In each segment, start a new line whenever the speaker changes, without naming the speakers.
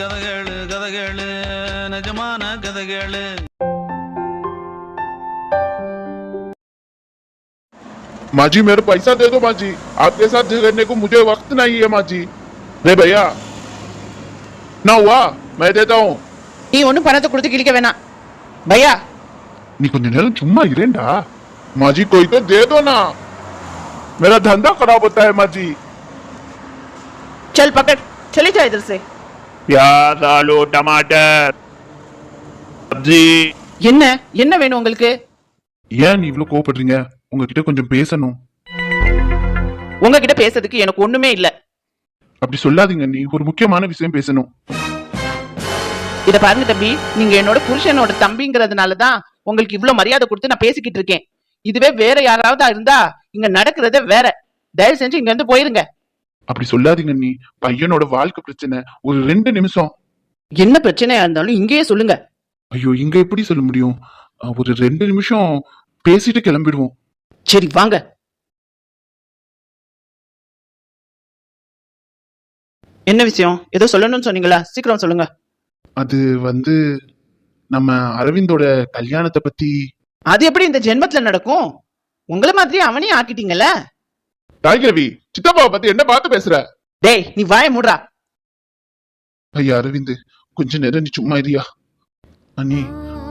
கதைகளு கதைகளு நிஜமான கதைகளு
माजी मेरे पैसा दे दो माजी आपके साथ झगड़ने को मुझे वक्त नहीं है माजी रे भैया ना हुआ मैं देता हूँ
நீ ஒன்றும் பணத்தை கொடுத்து கிழிக்க வேணாம் பையா
நீ கொஞ்ச நேரம் சும்மா இரேண்டா माजी कोई तो दे दो ना मेरा धंधा खराब होता है माजी
चल पकड़ चले जा इधर से
प्याज आलू टमाटर सब्जी
என்ன என்ன வேணும் உங்களுக்கு
ஏன் நீ இவ்வளவு கோவப்படுறீங்க உங்ககிட்ட கொஞ்சம் பேசணும்
உங்ககிட்ட பேசுறதுக்கு எனக்கு ஒண்ணுமே இல்ல
அப்படி சொல்லாதீங்க நீ ஒரு முக்கியமான விஷயம் பேசணும்
இத பாருங்க தம்பி நீங்க என்னோட புருஷனோட தம்பிங்கிறதுனால தான் உங்களுக்கு இவ்ளோ மரியாதை கொடுத்து நான் பேசிக்கிட்டு இருக்கேன் இதுவே வேற யாராவது இருந்தா இங்க நடக்கிறதே வேற தயவு செஞ்சு இங்க இருந்து போயிருங்க
அப்படி சொல்லாதீங்க நீ. பையனோட வாழ்க்கை பிரச்சனை ஒரு ரெண்டு நிமிஷம்.
என்ன பிரச்சனையா இருந்தாலும் இங்கேயே சொல்லுங்க.
ஐயோ இங்க எப்படி சொல்ல முடியும்? அஹ், ஒரு ரெண்டு நிமிஷம் பேசிட்டு கிளம்பிடுவோம்.
சரி வாங்க. என்ன விஷயம்? ஏதோ சொல்லணும்னு சொன்னீங்களா? சீக்கிரம் சொல்லுங்க.
அது வந்து நம்ம அரவிந்தோட கல்யாணத்தை பத்தி.
அது எப்படி இந்த ஜென்மத்துல நடக்கும்? உங்களை மாதிரி அவனையும் ஆக்கிட்டீங்கல்ல?
தாய்கிரவி சித்தப்பாவை பத்தி என்ன பார்த்து பேசுற?
டேய் நீ வாய மூடுறா
ஐயா அரவிந்த் கொஞ்ச நேரம் நீ சும்மா இருயா. அண்ணி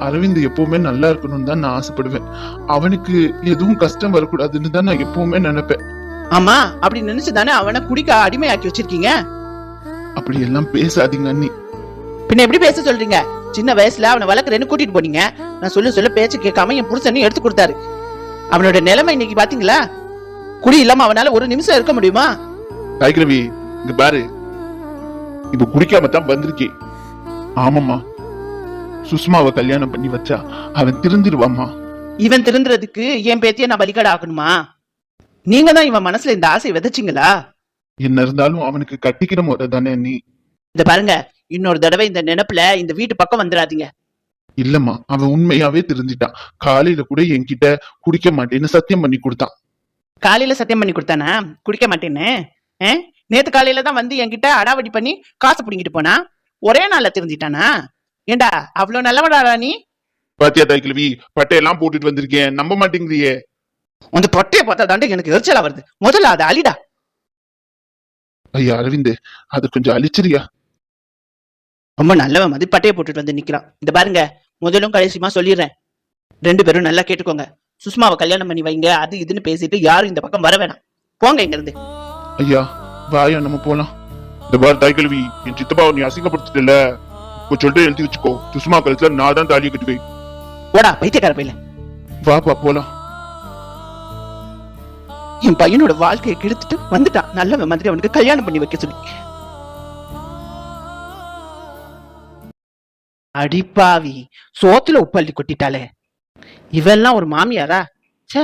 அரவிந்த் எப்பவுமே நல்லா இருக்கணும்னு தான் நான் ஆசைப்படுவேன். அவனுக்கு எதுவும் கஷ்டம் வரக்கூடாதுன்னு தான் நான் எப்பவுமே நினைப்பேன்.
ஆமா அப்படி நினைச்சு தானே அவனை குடிக்க அடிமையாக்கி வச்சிருக்கீங்க?
அப்படி எல்லாம் பேசாதீங்க அண்ணி.
பின்ன எப்படி பேச சொல்றீங்க? சின்ன வயசுல அவனை வளர்க்குறேன்னு கூட்டிட்டு போனீங்க. நான் சொல்ல சொல்ல பேச்சு கேட்காம என் புருஷனையும் எடுத்து கொடுத்தாரு. அவனோட நிலைமை இன்னைக்கு பாத்தீங்களா? குடி இல்லாம அவனால ஒரு நிமிஷம் இருக்க முடியுமா?
தாய்கிரவி இங்க பாரு. இப்ப குடிக்காம தான் வந்திருக்கே. ஆமாம்மா. சுஷ்மாவை கல்யாணம் பண்ணி வச்சா அவன் திருந்திருவாம்மா.
இவன் திருந்துறதுக்கு என் பேத்திய நான் பலிகடை ஆகணுமா நீங்க தான் இவன் மனசுல இந்த ஆசை விதைச்சிங்களா?
என்ன இருந்தாலும் அவனுக்கு கட்டிக்கிற முறை தானே நீ.
இந்த பாருங்க இன்னொரு தடவை இந்த நினைப்புல இந்த வீட்டு பக்கம் வந்துடாதீங்க.
இல்லம்மா அவன் உண்மையாவே திருந்திட்டான். காலையில கூட என்கிட்ட குடிக்க மாட்டேன்னு சத்தியம் பண்ணி கொடுத்தான்.
காலையில சத்தியம் பண்ணி கொடுத்தானா? குடிக்க மாட்டேன்னு? நேத்து காலையில தான் வந்து என்கிட்ட அடாவடி பண்ணி காசு பிடிங்கிட்டு போனா? ஒரே நாள்ல திருந்திட்டானா? ஏண்டா அவ்வளவு நல்லவடாடா நீ?
பாத்தியா தாய்கிழவி பட்டையெல்லாம் போட்டுட்டு வந்திருக்கேன். நம்ப மாட்டேங்கிறியே.
அந்த பொட்டையை பார்த்தா தாண்டி எனக்கு எரிச்சலா வருது. முதல்ல அதை அழிடா.
ஐயா அரவிந்த் அது கொஞ்சம் அழிச்சிரியா?
ரொம்ப நல்லவன் மாதிரி பட்டையை போட்டுட்டு வந்து நிக்கிறான். இந்த பாருங்க முதலும் கடைசியுமா சொல்லிடுறேன். ரெண்டு பேரும் நல்லா கேட்டுக்கோங்க. சுஷ்மாவை கல்யாணம் பண்ணி வைங்க அது இதுன்னு பேசிட்டு யாரும் இந்த பக்கம் வர வேணாம். போங்க இங்க இருந்து
ஐயா வாயா நம்ம போலாம். இந்த பார் தாய்கிழவி என் சித்தப்பாவை நீ அசிங்கப்படுத்திட்டல சொல்லிட்டு எழுதி வச்சுக்கோ. சுஷ்மா கழுத்துல நான் தான் தாலியை கட்டுவேன்.
போடா பைத்தியக்கார பையில
வாப்பா போலாம்.
என் பையனோட வாழ்க்கையை கெடுத்துட்டு வந்துட்டான். நல்லவன் மாதிரி அவனுக்கு கல்யாணம் பண்ணி வைக்க சொல்லி. அடிப்பாவி சோத்துல உப்பள்ளி கொட்டிட்டாளே. இவெல்லாம் ஒரு மாமியாரா? ச்சே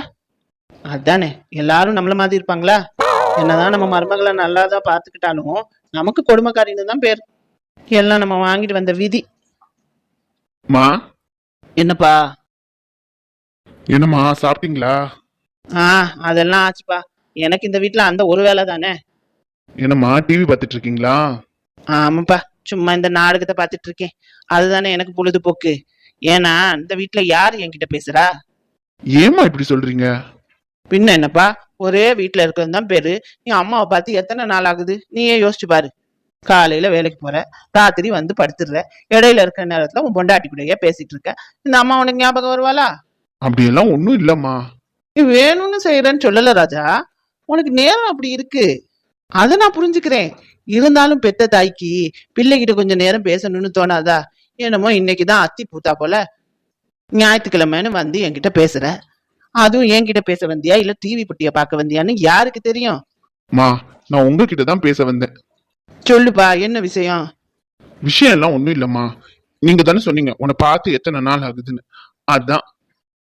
அதானே. எல்லாரும் நம்மள மாதிரி இருப்பாங்களா? என்னதான் நம்ம மருமகளை நல்லாதான் பாத்துக்கிட்டாலும் நமக்கு கொடுமைக்காரின்னு தான் பேர். எல்லாம் நம்ம வாங்கிட்டு வந்த விதி.
மா?
என்னப்பா?
என்னம்மா சாப்பிட்டீங்களா?
ஆ அதெல்லாம் ஆச்சுப்பா. எனக்கு இந்த வீட்ல அந்த ஒரு வேலை தானே.
என்னம்மா டிவி பார்த்துட்டு இருக்கீங்களா
ஆமாப்பா சும்மா இந்த நாடகத்தை பார்த்துட்டு இருக்கேன் அதுதானே எனக்கு பொழுதுபோக்கு. ஏன்னா இந்த வீட்ல யார் என்கிட்ட பேசுறா?
ஏம்மா இப்படி சொல்றீங்க?
பின்ன என்னப்பா? ஒரே வீட்ல இருக்கிறது தான் பேரு. நீ அம்மாவை பார்த்து எத்தனை நாள் ஆகுது? நீயே யோசிச்சு பாரு. காலையில வேலைக்கு போற ராத்திரி வந்து படுத்துடுற இடையில இருக்கிற நேரத்துல உன் பொண்டாட்டி கூடயே பேசிட்டு இருக்க. இந்த அம்மா உனக்கு ஞாபகம் வருவாளா?
அப்படியெல்லாம் ஒண்ணும் இல்லம்மா.
நீ வேணும்னு செய்யறேன்னு சொல்லல ராஜா. உனக்கு நேரம் அப்படி இருக்கு. அதை நான் புரிஞ்சுக்கிறேன். இருந்தாலும் பெத்த தாய்க்கு பிள்ளைகிட்ட கொஞ்சம் நேரம் பேசணும்னு தோணாதா? என்னமோ இன்னைக்குதான் அத்தி பூத்தா போல. ஞாயிற்றுக்கிழமைன்னு வந்து என்கிட்ட பேசுற. அதுவும் என்கிட்ட பேச வந்தியா? இல்ல டிவி புட்டிய பார்க்க வந்தியான்னு யாருக்கு தெரியும்?
மா நான் உங்ககிட்ட தான் பேச வந்தேன்.
சொல்லுப்பா என்ன விஷயம்?
விஷயம் எல்லாம் ஒண்ணும் இல்லம்மா. நீங்க தானே சொன்னீங்க உன்னை பார்த்து எத்தனை நாள் ஆகுதுன்னு. அதான்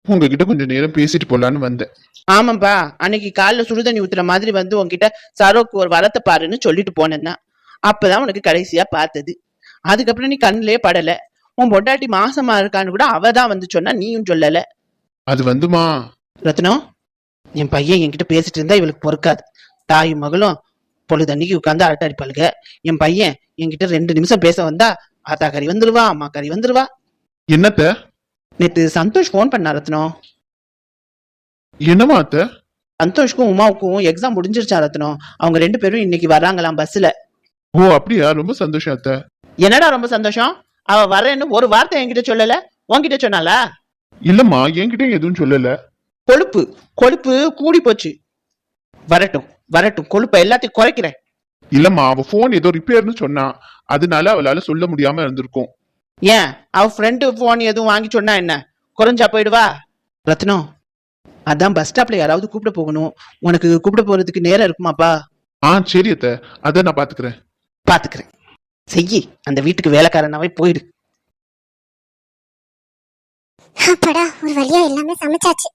உங்ககிட்ட கொஞ்சம் நேரம் பேசிட்டு போலான்னு வந்தேன்.
ஆமாப்பா அன்னைக்கு காலைல சுடுதண்ணி ஊத்துற மாதிரி வந்து உன்கிட்ட சரோக்கு ஒரு வரத்தை பாருன்னு சொல்லிட்டு போனேன் தான் அப்பதான் உனக்கு கடைசியா பார்த்தது. அதுக்கப்புறம் நீ கண்ணிலே படல. உன் பொண்டாட்டி மாசமா இருக்கான்னு கூட அவ தான் வந்து சொன்னா நீயும் சொல்லல.
அது வந்துமா?
ரத்னம் என் பையன் என்கிட்ட பேசிட்டு இருந்தா இவளுக்கு பொறுக்காது. தாயும் மகளும் பொழுதன்னைக்கு உட்காந்து அரட்டை அடிப்பாளுங்க என் பையன் என்கிட்ட ரெண்டு நிமிஷம் பேச வந்தா ஆத்தா கறி வந்துருவா அம்மா கறி வந்துருவா.
என்னத்த?
நேத்து சந்தோஷ் ஃபோன் பண்ணா ரத்னம்
என்னமா அத்த?
சந்தோஷ்க்கும் உமாவுக்கும் எக்ஸாம் முடிஞ்சிருச்சா ரத்னம் அவங்க ரெண்டு பேரும் இன்னைக்கு வர்றாங்களாம் பஸ்ல
ஓ அப்படியா? ரொம்ப சந்தோஷம் அத்த.
என்னடா ரொம்ப சந்தோஷம்? அவ வரேன்னு ஒரு வார்த்தை என்கிட்ட சொல்லல. உன்கிட்ட சொன்னாளா?
இல்லம்மா என்கிட்ட எதுவும் சொல்லல.
கொழுப்பு. கொழுப்பு கூடி போச்சு. வரட்டும் வரட்டும். கொழுப்பை எல்லாத்தையும் குறைக்கிறேன்.
இல்லம்மா அவ போன் ஏதோ ரிப்பேர்னு சொன்னா அதனால அவளால சொல்ல முடியாம இருந்திருக்கும்.
ஏன்? அவ ஃப்ரெண்டு ஃபோன் எதுவும் வாங்கி சொன்னா என்ன? குறைஞ்சா போயிடுவா? ரத்னம் அதான் பஸ் ஸ்டாப்ல யாராவது கூப்பிட போகணும். உனக்கு கூப்பிட போறதுக்கு நேரம் இருக்குமாப்பா?
ஆ சரி அத்த. அத நான் பாத்துக்கிறேன்.
பாத்துக்கிறேன். செய்யி. அந்த வீட்டுக்கு வேலைக்காரனாவே போயிடு
அப்பாடா ஒரு வழியா எல்லாமே சமைச்சாச்சு.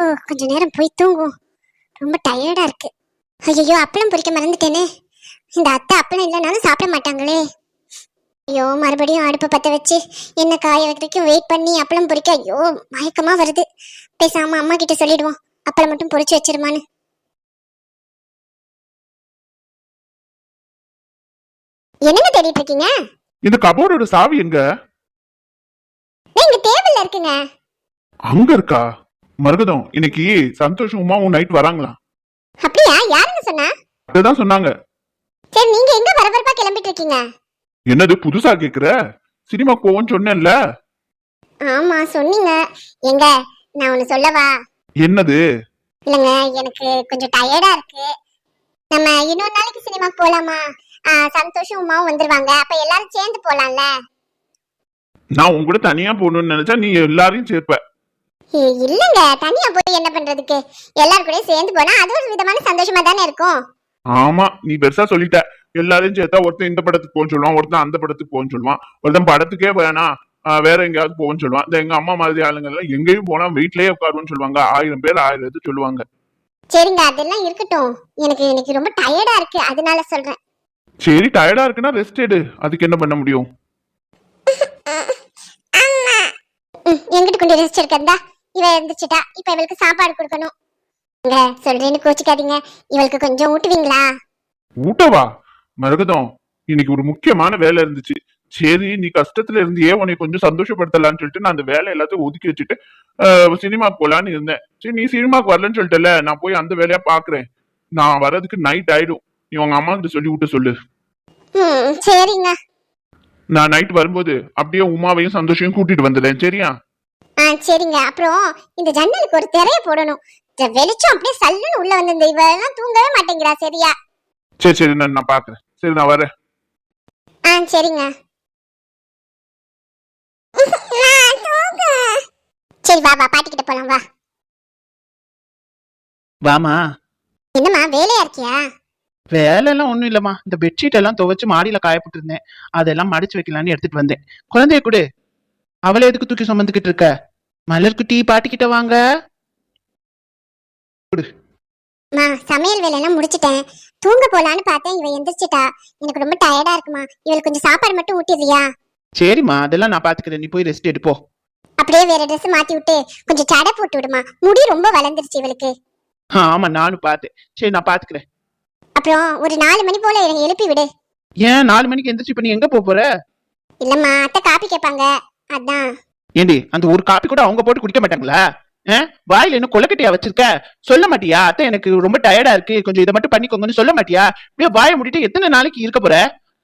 ஓ கொஞ்ச நேரம் போய் தூங்குவோம். ரொம்ப டயர்டா இருக்கு. ஐயோ அப்பளம் பொரிக்க மறந்துட்டேனே. இந்த அத்தை அப்பளம் இல்லைனாலும் சாப்பிட மாட்டாங்களே. ஐயோ மறுபடியும் அடுப்பை பற்ற வச்சு என்ன காய வைக்கிறதுக்கும் வெயிட் பண்ணி அப்பளம் பொரிக்க ஐயோ மயக்கமா வருது. பேசாம அம்மா கிட்ட சொல்லிடுவோம். அப்பளம் மட்டும் பொரிச்சு வச்சிருமான்னு. என்னங்க தேடிட்டு இருக்கீங்க?
இந்த கபோர்டோட சாவி எங்க?
இங்க டேபிள்ல இருக்குங்க.
அங்க இருக்கா? மரகதம் இன்னைக்கு சந்தோஷம் உமாவும் நைட் வராங்களா?
அப்படியா? யாருங்க சொன்னா?
அததான் சொன்னாங்க.
சரி நீங்க எங்க பரபரப்பா கிளம்பிட்டு இருக்கீங்க?
என்னது புதுசா கேக்குற? சினிமா போவோன்னு சொன்னேன்ல.
ஆமா சொன்னீங்க. எங்க நான் ஒண்ணு சொல்லவா?
என்னது?
இல்லங்க எனக்கு கொஞ்சம் டயர்டா இருக்கு. நம்ம இன்னொரு நாளைக்கு சினிமாக்கு போலாமா? சந்தோஷம் உமாவும் வந்துருவாங்க. அப்ப எல்லாரும் சேர்ந்து போலாம்ல?
நான் உன் கூட தனியா போகணும்னு நினைச்சா நீ எல்லாரையும் சேர்ப்ப.
இல்லங்க. தனியா போய் என்ன பண்றதுக்கு? எல்லாரும் கூட சேர்ந்து போனா அது ஒரு விதமான சந்தோஷமா தானே இருக்கும்?
ஆமா நீ பெருசா சொல்லிட்ட. எல்லாரையும் சேர்த்தா ஒருத்தன் இந்த படத்துக்கு போன்னு சொல்லுவான் ஒருத்தன் அந்த படத்துக்கு போன்னு சொல்லுவான். ஒருத்தன் படத்துக்கே வேணாம் வேற எங்கேயாவது போன்னு சொல்லுவான். இந்த எங்க அம்மா மாதிரி ஆளுங்க எல்லாம் எங்கேயும் போனா வீட்லயே உட்காருன்னு சொல்லுவாங்க. ஆயிரம் பேர் ஆயிரம் இது சொல்லுவாங்க.
சரிங்க. அதெல்லாம் இருக்கட்டும். எனக்கு இன்னைக்கு ரொம்ப டயர்டா இருக்கு. அதனால சொல்றேன்.
சரி டயர்டா இருக்குன்னா ரெஸ்ட் எடு. அதுக்கு என்ன பண்ண முடியும்?
எங்கிட்டு கொண்டு ரெஸ்ட் இருக்கா இவ இருந்துச்சுட்டா இப்ப இவளுக்கு சாப்பாடு கொடுக்கணும். இங்க சொல்றேன்னு கோச்சிக்காதீங்க. இவளுக்கு கொஞ்சம் ஊட்டுவீங்களா?
ஊட்டவா? மரகதம் இன்னைக்கு ஒரு முக்கியமான வேலை இருந்துச்சு. சரி நீ கஷ்டத்துல இருந்தியே உன்னை கொஞ்சம் சந்தோஷப்படுத்தலாம்னு சொல்லிட்டு நான் அந்த வேலை எல்லாத்தையும் ஒதுக்கி வச்சுட்டு சினிமாக்கு போலான்னு இருந்தேன். சரி நீ சினிமாக்கு வரலன்னு சொல்லிட்டல நான் போய் அந்த வேலையா பாக்குறேன் நான் வர்றதுக்கு நைட் ஆயிடும். நீ உங்க அம்மா கிட்ட சொல்லி விட்டு சொல்லு.
ம் சரிங்க.
நான் நைட் வரும்போது அப்படியே உமாவையும் சந்தோஷையும் கூட்டிட்டு வந்துடுறேன் சரியா?
ஆ சரிங்க. அப்புறம் இந்த ஜன்னலுக்கு ஒரு திரைய போடணும். இந்த வெளிச்சம் அப்படியே சல்லுன்னு உள்ள வந்து இந்த இவெல்லாம் தூங்கவே மாட்டேங்கிறா சரியா?
சரி சரி நான் நான் பாக்குறேன். சரி நான் வரேன்.
ஆ சரிங்க. சரி வா வா பாட்டிக்கிட்ட போலாம் வா.
வாமா.
என்னம்மா வேலையா இருக்கியா?
வேலை எல்லாம் ஒண்ணும் இல்லம்மா. இந்த பெட்ஷீட் எல்லாம் துவைச்சு மாடியில காயப்பட்டு இருந்தேன் அதெல்லாம் மடிச்சு வைக்கலாம்னு எடுத்துட்டு வந்தேன். குழந்தைய கொடு. அவளை எதுக்கு தூக்கி சுமந்துக்கிட்டு இருக்க? மலர்குட்டி பாட்டிக்கிட்ட வாங்க.
மா சமையல் வேலையெல்லாம் முடிச்சிட்டேன். தூங்க போலான்னு பார்த்தேன். இவ எந்திரிச்சிட்டா. எனக்கு ரொம்ப டயர்டா இருக்குமா. இவளுக்கு கொஞ்சம் சாப்பாடு மட்டும் ஊட்டிடுறியா?
சரிம்மா அதெல்லாம் நான் பாத்துக்கிறேன் நீ போய் ரெஸ்ட் எடுப்போ
அப்படியே வேற ட்ரெஸ் மாத்தி விட்டு கொஞ்சம் சடை போட்டு விடுமா. முடி ரொம்ப வளர்ந்துருச்சு இவளுக்கு.
ஆமா நானும் பார்த்தேன். சரி நான் பாத்துக்கிறேன்
அப்புறம் ஒரு நாலு மணி போல என்னை எழுப்பி விடு.
ஏன் நாலு மணிக்கு எந்திரிச்சு இப்ப நீ எங்க போப் போற?
இல்லம்மா அத்தை காப்பி கேட்பாங்க அதான்.
ஏண்டி அந்த ஒரு காப்பி கூட அவங்க போட்டு குடிக்க மாட்டாங்களா? ஆ? வாயில என்ன கொலக்கட்டையா வச்சிருக்க? சொல்ல மாட்டியா? அத்தை எனக்கு ரொம்ப டயர்டா இருக்கு. கொஞ்சம் இதை மட்டும் பண்ணிக்கோங்கன்னு சொல்ல மாட்டியா? இப்படியே வாயை முடிட்டு எத்தனை நாளைக்கு இருக்க போற?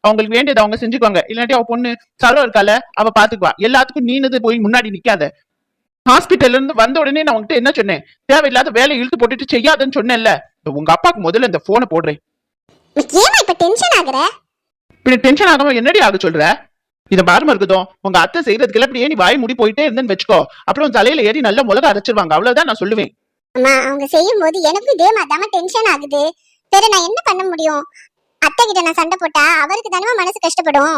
அவங்களுக்கு வேண்டியதை அவங்க செஞ்சுக்குவாங்க. இல்லாட்டி அவ பொண்ணு சரோ இருக்கால அவ பாத்துக்குவா. எல்லாத்துக்கும் நீனது போய் முன்னாடி நிக்காத. ஹாஸ்பிட்டல்ல இருந்து வந்த உடனே நான் உங்ககிட்ட என்ன சொன்னேன்? தேவையில்லாத வேலையை இழுத்து போட்டுட்டு செய்யாதன்னு சொன்னேன்ல. உங்க அப்பாக்கு முதல்ல இந்த போனை போடுறேன்.
ஏமா இப்ப டென்ஷன் ஆகுற?
இப்படி டென்ஷன் ஆகாம என்னடி ஆக சொல்ற? இத பாருமா இருக்குதோ உங்க அத்தை செய்யறதுக்கு இப்படியே நீ வாய் மூடி போயிட்டே இருந்தேன்னு வச்சுக்கோ. அப்புறம் தலையில ஏறி நல்ல மிளகா அரைச்சிருவாங்க. அவ்வளவுதான் நான் சொல்லுவேன்.
அம்மா அவங்க செய்யும் போது எனக்கும் இதே மாதிரி டென்ஷன் ஆகுது. வேற நான் என்ன பண்ண முடியும்? அத்தை கிட்ட நான் சண்டை போட்டா அவருக்கு தானே மனசு கஷ்டப்படும்.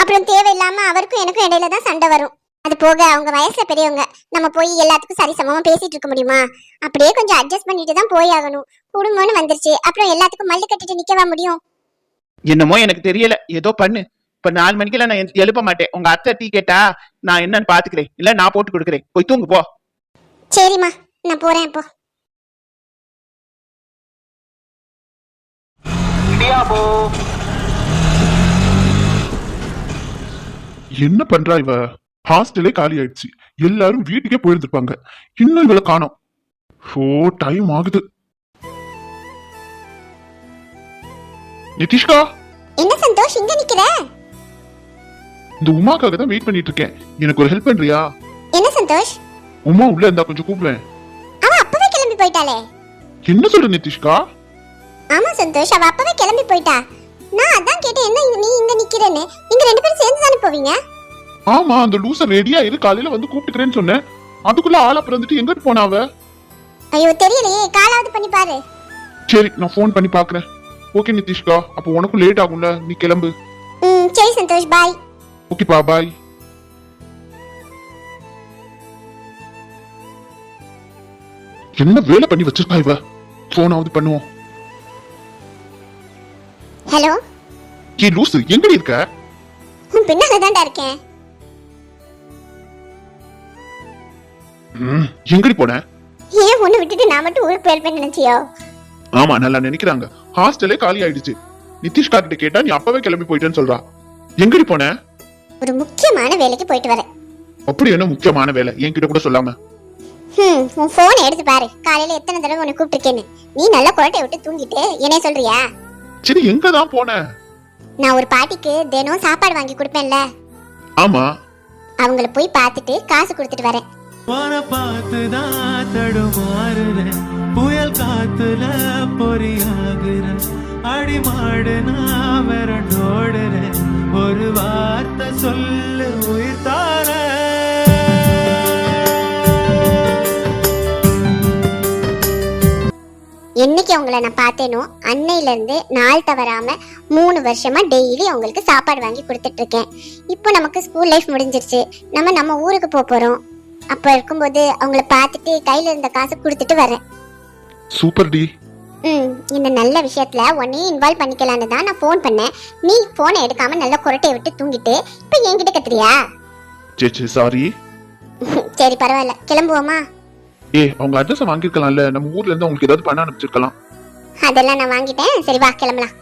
அப்புறம் தேவையில்லாம அவருக்கும் எனக்கும் இடையில தான் சண்டை வரும். அது போக அவங்க வயசுல பெரியவங்க நம்ம போய் எல்லாத்துக்கும் சரிசமமா பேசிட்டு இருக்க முடியுமா? அப்படியே கொஞ்சம் அட்ஜஸ்ட் பண்ணிட்டு தான் போய் ஆகணும். குடும்பம்னு வந்துருச்சு. அப்புறம் எல்லாத்துக்கும் மல்லு கட்டிட்டு நிக்கவா முடியும்?
என்னமோ எனக்கு தெரியல. ஏதோ பண்ணு. இப்ப நாலு மணிக்கெல்லாம் நான் எழுப்ப மாட்டேன். உங்க அத்தை டீ கேட்டா நான் என்னன்னு பாத்துக்கிறேன். இல்ல நான் போட்டு கொடுக்குறேன். போய் தூங்கு போ.
சரிம்மா. நான் போறேன் இப்போ
டியாபோ
என்ன பண்றா இவ? ஹாஸ்டலே காலி ஆயிடுச்சு. எல்லாரும் வீட்டுக்கே போயிருந்திருப்பாங்க. இன்னும் இவளை காணோம். ஓ டைம் ஆகுது. நிதிஷ்கா?
என்ன சந்தோஷ் இங்க நிக்கிற?
இந்த உமாக்காக தான் வெயிட் பண்ணிட்டு இருக்கேன். எனக்கு ஒரு ஹெல்ப் பண்றியா?
என்ன சந்தோஷ்?
உமா உள்ள இருந்தா கொஞ்சம் கூப்பிடுவேன்
அவ அப்பவே கிளம்பி போயிட்டாளே.
என்ன சொல்ற நிதிஷ்கா?
ஆமா சந்தோஷ் அவ அப்பவே கிளம்பி போயிட்டா. நான் அதான் கேட்டேன் என்ன நீ இங்க நிக்கிறேன்னு. நீங்க ரெண்டு பேரும் சேர்ந்து தானே போவீங்க?
ஆமா அந்த லூச ரெடியா இரு காலையில வந்து கூப்பிட்டுக்கிறேன்னு சொன்னேன். அதுக்குள்ள ஆளா பிறந்துட்டு எங்கிட்டு போனா அவ?
ஐயோ தெரியலையே காலாவது பண்ணி பாரு.
சரி நான் ஃபோன் பண்ணி பாக்குறேன். ஓகே நிதிஷ்கா அப்போ உனக்கும் லேட் ஆகும்ல. நீ கிளம்பு.
ம் சரி சந்தோஷ் பாய்
ஓகேப்பா பாய் என்ன வேலை பண்ணி வச்சிருக்கா இவ? போனாவது பண்ணுவோம்.
ஹலோ
ஏ லூசு எங்கடி இருக்க?
உன் பின்னால தான்டா இருக்கேன்.
ம், எங்கடி போன?
ஏன் ஒண்ணு விட்டுட்டு நான் மட்டும் ஊருக்கு போயிருப்பேன்னு நினைச்சியோ?
ஆமா நல்லா நினைக்கிறாங்க. ஹாஸ்டலே காலி ஆயிடுச்சு. நிதிஷ்கா கிட்ட கேட்டா நீ அப்பவே கிளம்பி போயிட்டேன்னு சொல்றா. எங்கடி போன?
ஒரு முக்கியமான வேலைக்கு போயிட்டு வரேன்.
அப்படி என்ன முக்கியமான வேலை? என்கிட்ட கூட சொல்லாம.
ம் உன் போனை எடுத்து பாரு. காலையில எத்தனை தடவை உன்னை கூப்பிட்டுருக்கேன்னு. நீ நல்லா குரட்டை விட்டு தூங்கிட்டு என்னைய சொல்றியா?
சரி எங்க தான் போன?
நான் ஒரு பாட்டிக்கு தினம் சாப்பாடு வாங்கி கொடுப்பேன்ல.
ஆமா.
அவங்கள போய் பார்த்துட்டு காசு கொடுத்துட்டு வரேன்.
வர பார்த்துதான் தடுமாறுறேன் புயல் காத்துல பொறியாகிற அடிமாடு நான் விரண்டோடுற ஒரு வார்த்தை சொல்லு உயிர் தாரேன்
என்னைக்கு அவங்கள நான் பார்த்தேனோ அன்னையிலேருந்து நாள் தவறாம மூணு வருஷமா டெய்லி அவங்களுக்கு சாப்பாடு வாங்கி கொடுத்துட்டு இருக்கேன் இப்போ நமக்கு ஸ்கூல் லைஃப் முடிஞ்சிருச்சு. நம்ம நம்ம ஊருக்கு போக போறோம். அப்போ இருக்கும்போது அவங்கள பார்த்துட்டு கையில இருந்த காசு கொடுத்துட்டு வரேன்.
சூப்பர் டி
ம் இந்த நல்ல விஷயத்துல உன்னையும் இன்வால்வ் பண்ணிக்கலான்னு தான் நான் ஃபோன் பண்ணேன். நீ ஃபோனை எடுக்காம நல்லா குரட்டையை விட்டு தூங்கிட்டு இப்போ என்கிட்ட கத்துறியா?
சரி சரி சாரி
சரி பரவாயில்ல. கிளம்புவோமா?
ஏ அவங்க அட்ரஸ் வாங்கிருக்கலாம்ல நம்ம ஊர்ல இருந்து அவங்களுக்கு ஏதாவது பண்ண அனுப்பிச்சிருக்கலாம்
அதெல்லாம் நான் வாங்கிட்டேன் சரி வா கிளம்பலாம்.